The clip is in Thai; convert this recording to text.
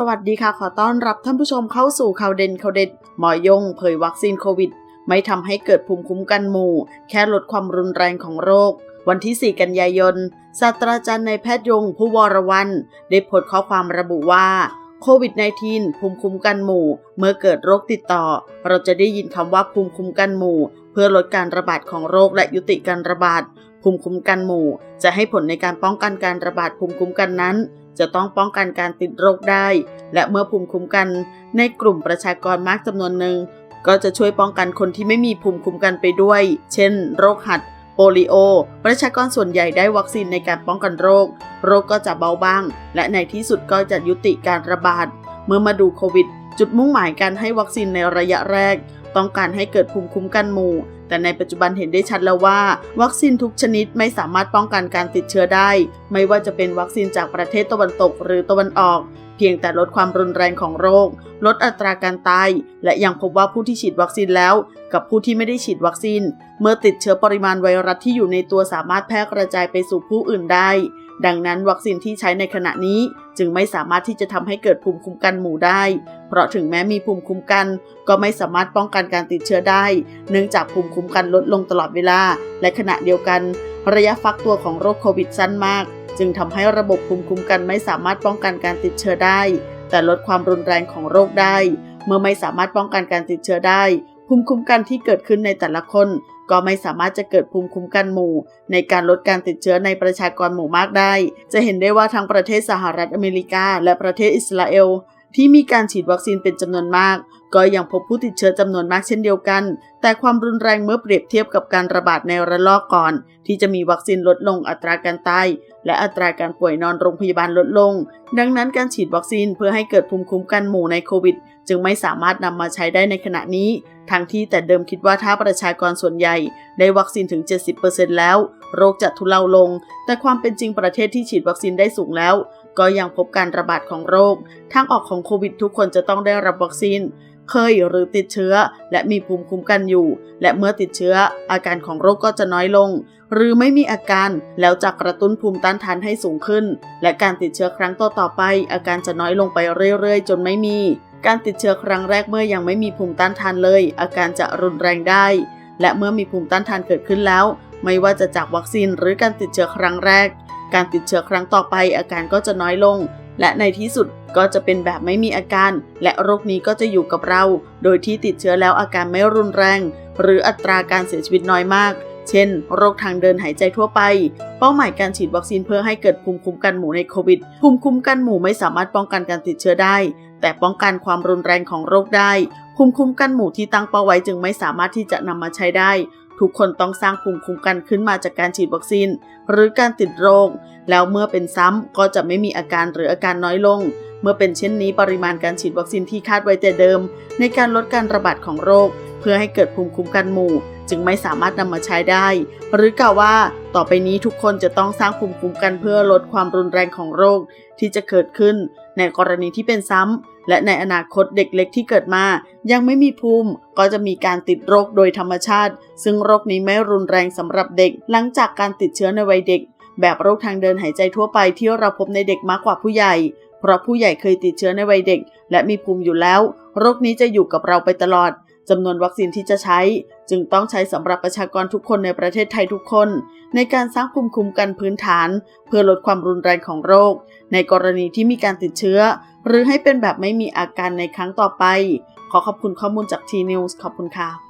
สวัสดีค่ะ ขอต้อนรับท่านผู้ชมเข้าสู่ข่าวเด่นข่าวเด็ด หมอยงเผยวัคซีนโควิด ไม่ทำให้เกิดภูมิคุ้มกันหมู่ แค่ลดความรุนแรงของโรค วันที่ 4 กันยายน ศาสตราจารย์ในายแพทย์ยงผู้วรวันได้โพสต์ข้อความระบุว่าโควิด -19 ภูมิคุ้มกันหมู่ เมื่อเกิดโรคติดต่อ เราจะได้ยินคำว่าภูมิคุ้มกันหมู่ เพื่อลดการระบาดของโรคและยุติการระบาด ภูมิคุ้มกันหมู่ จะให้ผลในการป้องกันการระบาดภูมิคุ้มกันนั้น จะต้องป้องกันการติดโรคได้ และเมื่อภูมิคุ้มกันในกลุ่มประชากรมากจำนวนหนึ่ง ก็จะช่วยป้องกันคนที่ไม่มีภูมิคุ้มกันไปด้วย เช่น โรคหัด โปลิโอ ประชากรส่วนใหญ่ได้วัคซีนในการป้องกันโรค โรคก็จะเบาบาง และในที่สุดก็จะยุติการระบาด เมื่อมาดูโควิด จุดมุ่งหมายการให้วัคซีนในระยะแรก ต้องการให้เกิดภูมิคุ้มกันหมู่ แต่ในปัจจุบันเห็นได้ชัดแล้วว่า วัคซีนทุกชนิดไม่สามารถป้องกันการติดเชื้อได้ ไม่ว่าจะเป็นวัคซีนจากประเทศตะวันตกหรือตะวันออก เพียงแต่ลดความรุนแรงของโรค ลดอัตราการตาย และยังพบว่าผู้ที่ฉีดวัคซีนแล้ว กับผู้ที่ไม่ได้ฉีดวัคซีน เมื่อติดเชื้อปริมาณไวรัสที่อยู่ในตัวสามารถแพร่กระจายไปสู่ผู้อื่นได้ ดังนั้นวัคซีนที่ใช้ในขณะนี้จึงไม่สามารถที่จะทำให้เกิดภูมิคุ้มกันหมู่ได้ เพราะถึงแม้มีภูมิคุ้มกัน ก็ไม่สามารถป้องกันการติดเชื้อได้ เนื่องจากภูมิคุ้มกันลดลงตลอดเวลา และขณะเดียวกัน ระยะฟักตัวของโรคโควิดสั้นมาก จึงทำให้ระบบภูมิคุ้มกันไม่สามารถป้องกันการติดเชื้อได้ แต่ลดความรุนแรงของโรคได้ เมื่อไม่สามารถป้องกันการติดเชื้อได้ภูมิคุ้มกันที่เกิดขึ้นในแต่ละคน ก็ไม่สามารถจะเกิดภูมิคุ้มกันหมู่ ในการลดการติดเชื้อในประชากรหมู่มากได้ จะเห็นได้ว่าทั้งประเทศสหรัฐอเมริกา และประเทศอิสราเอล ที่มีการฉีดวัคซีนเป็นจำนวนมาก ก็ยังพบผู้ติดเชื้อจำนวนมากเช่นเดียวกัน แต่ความรุนแรงเมื่อเปรียบเทียบกับการระบาดในระลอกก่อน ที่จะมีวัคซีนลดลงอัตราการตายและอัตราการป่วยนอนโรงพยาบาลลดลง ดังนั้นการฉีดวัคซีนเพื่อให้เกิดภูมิคุ้มกันหมู่ในโควิด จึงไม่สามารถนำมาใช้ได้ในขณะนี้ ทั้งที่แต่เดิมคิดว่าถ้าประชากรส่วนใหญ่ ได้วัคซีนถึง 70%แล้ว โรคจะทุเลาลง แต่ความเป็นจริงประเทศที่ฉีดวัคซีนได้สูงแล้ว ก็ยังพบการระบาดของโรค ทางออกของโควิดทุกคนจะต้องได้รับวัคซีน เคยหรือติดเชื้อ และมีภูมิคุ้มกันอยู่ และเมื่อติดเชื้อ อาการของโรคก็จะน้อยลง หรือไม่มีอาการแล้วจะกระตุ้นภูมิต้านทานให้สูงขึ้น และการติดเชื้อครั้งต่อต่อไป อาการจะน้อยลงไปเรื่อยๆ จนไม่มี การติดเชื้อครั้งแรกเมื่อยังไม่มีภูมิต้านทานเลย อาการจะรุนแรงได้ และเมื่อมีภูมิต้านทานเกิดขึ้นแล้ว ไม่ว่าจะจากวัคซีนหรือการติดเชื้อครั้งแรก การติดเชื้อครั้งต่อไปอาการก็จะน้อยลง และในที่สุดก็จะเป็นแบบไม่มีอาการ และโรคนี้ก็จะอยู่กับเรา โดยที่ติดเชื้อแล้วอาการไม่รุนแรง หรืออัตราการเสียชีวิตน้อยมาก เช่น โรคทางเดินหายใจทั่วไป เป้าหมายการฉีดวัคซีนเพื่อให้เกิดภูมิคุ้มกันหมู่ในโควิด ภูมิคุ้มกันหมู่ไม่สามารถป้องกันการติดเชื้อได้ แต่ป้องกันความรุนแรงของโรคได้ ภูมิคุ้มกันหมู่ที่ตั้งเป้าไว้จึงไม่สามารถที่จะนำมาใช้ได้ ทุกคนต้องสร้างภูมิคุ้มกันขึ้นมาจากการฉีดวัคซีน หรือการติดโรค แล้วเมื่อเป็นซ้ำก็จะไม่มีอาการหรืออาการน้อยลง เมื่อเป็นเช่นนี้ปริมาณการฉีดวัคซีนที่คาดไว้แต่เดิม ในการลดการระบาดของโรค เพื่อให้เกิดภูมิคุ้มกันหมู่ จึงไม่สามารถนำมาใช้ได้ หรือกล่าวว่าต่อไปนี้ทุกคนจะต้องสร้างภูมิคุ้มกันเพื่อลดความรุนแรงของโรคที่จะเกิดขึ้น ในกรณีที่เป็นซ้ำ และในอนาคตเด็กเล็กที่เกิดมา ยังไม่มีภูมิ ก็จะมีการติดโรคโดยธรรมชาติ ซึ่งโรคนี้ไม่รุนแรงสำหรับเด็ก หลังจากการติดเชื้อในวัยเด็ก แบบโรคทางเดินหายใจทั่วไปที่เราพบในเด็กมากกว่าผู้ใหญ่ เพราะผู้ใหญ่เคยติดเชื้อในวัยเด็ก และมีภูมิอยู่แล้ว โรคนี้จะอยู่กับเราไปตลอด จำนวนวัคซีนที่จะใช้ จึงต้องใช้สำหรับประชากรทุกคนในประเทศไทยทุกคน ในการสร้างภูมิคุ้มกันพื้นฐาน เพื่อลดความรุนแรงของโรค ในกรณีที่มีการติดเชื้อ หรือให้เป็นแบบไม่มีอาการในครั้งต่อไป ขอขอบคุณข้อมูลจาก T News ขอบคุณค่ะ